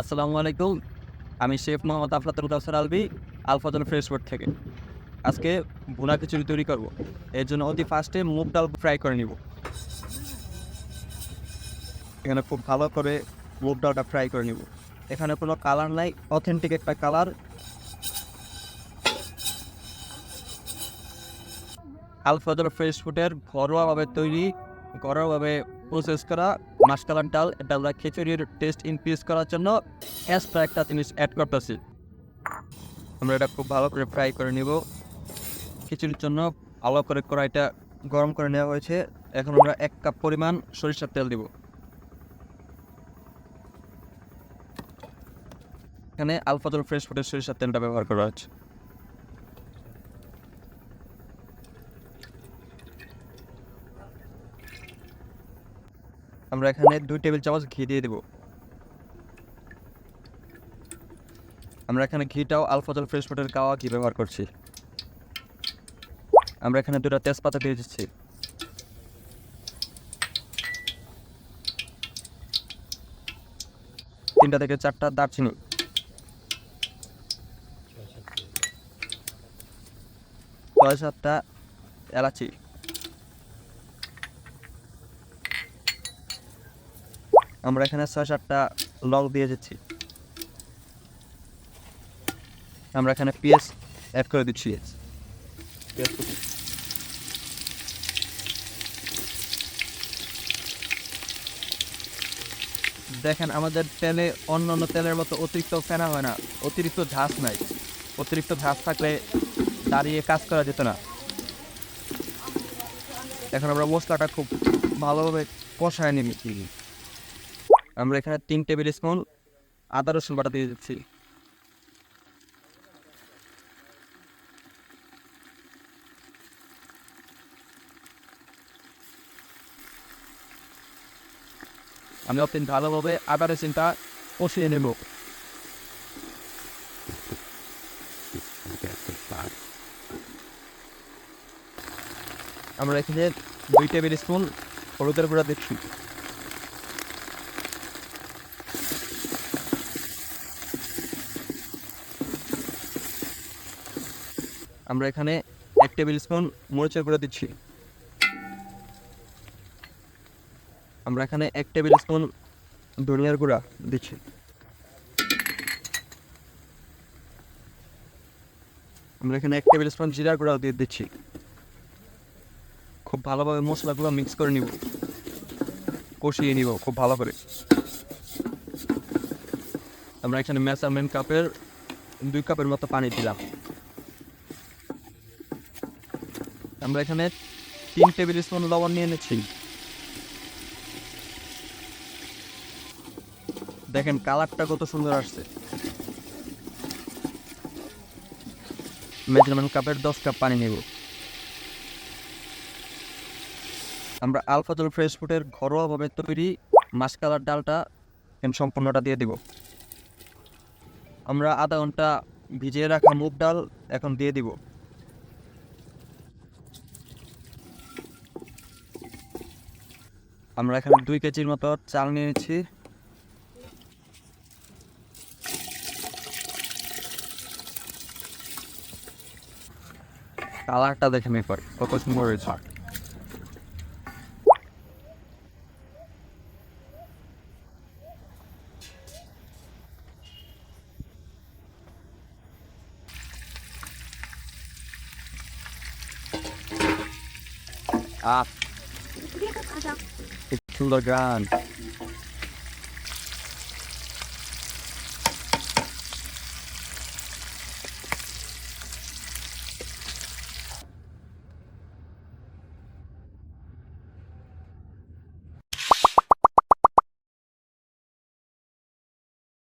আসসালামু আলাইকুম। আমি chef Mohammad Aflatul Kawsar Albi Alfazan fresh food থেকে। আজকে ভুনা খিচুড়ি তৈরি করব। এর জন্য অতি ফার্স্টে মুগ ডাল ফ্রাই করে নিব। এখানে খুব ভালো করে মুগ ডালটা ফ্রাই করে নিব। এখানে কোনো কালার নাই অথেন্টিক একটা কালার। আলফাজল ফ্রেশ ফুডের ঘরোয়াভাবে তৈরি ঘরোয়াভাবে প্রসেস করা মাসকালার ডাল, এটা আমরা খিচুড়ির টেস্ট ইনক্রিজ করার জন্য এক্সট্রা একটা জিনিস অ্যাড করতেছি। আমরা এটা খুব ভালো করে ফ্রাই করে নিব। খিচুড়ির জন্য ভালো করে কড়াইটা গরম করে নেওয়া হয়েছে। এখন আমরা এক কাপ পরিমাণ সরিষার তেল দিব। এখানে আলফাজল ফ্রেশ ফুডের সরিষার তেলটা ব্যবহার করা হচ্ছে আমরা এখানে দুই টেবিল চামচ ঘি দিয়ে দেব। আমরা এখানে ঘিটাও আলফাজল ফ্রেশ ফুডের কাওয়া ঘি ব্যবহার করছি। আমরা এখানে দুটা তেজপাতা দিয়ে দিচ্ছি। তিনটা থেকে চারটা দারচিনি। ছয় সাতটা এলাচি। আমরা এখানে ছয়, সাতটা লং দিয়ে দিচ্ছি আমরা এখানে পেঁয়াজ অ্যাড করে দিচ্ছি। দেখেন, আমাদের তেলে অন্য অন্য তেলের মতো অতিরিক্ত ফেনা হয় না। অতিরিক্ত ঝাঁস নাই। অতিরিক্ত ঝাঁস থাকলে দাঁড়িয়ে কাজ করা যেত না। এখন আমরা মশলাটা খুব ভালোভাবে কষায় নিচ্ছি আমরা এখানে তিন টেবিল স্পুন আদা রসুন বাটা দিয়ে দিচ্ছি। আমি অত্যন্ত ভালোভাবে আদা রসুনটা কষিয়ে নেব। আমরা এখানে দুই টেবিল স্পুন হলুদের গুঁড়া দিচ্ছি। আমরা এখানে এক টেবিল স্পুন মরিচের গুঁড়া দিচ্ছি। আমরা এখানে এক টেবিল স্পুন ধনিয়ার গুঁড়া দিচ্ছি। আমরা এখানে এক টেবিল স্পুন জিরার গুঁড়াও দিয়ে দিচ্ছি। খুব ভালোভাবে মশলাগুলো মিক্স করে নিব। কষিয়ে নিব খুব ভালো করে। আমরা এখানে মেজারমেন্ট কাপের দুই কাপের মতো পানি দিলাম। আমরা এখানে তিন টেবিল স্পুন লবণ নিয়ে নিচ্ছি। দেখেন কালারটা কত সুন্দর আসছে। মেজারমেন্ট কাপের দশ কাপ পানি নেব। আমরা আলফাজল ফ্রেশ ফুডের ঘরোয়াভাবে তৈরি মাসকালার ডালটা এখন সম্পূর্ণটা দিয়ে দিব। আমরা আধা ঘণ্টা ভিজিয়ে রাখা মুগ ডাল এখন দিয়ে দিব। আমরা এখানে দুই কেজির মতো চাল নিয়েছি। কালারটা দেখে নেই পর কত সুন্দর হয়েছে। to the ground.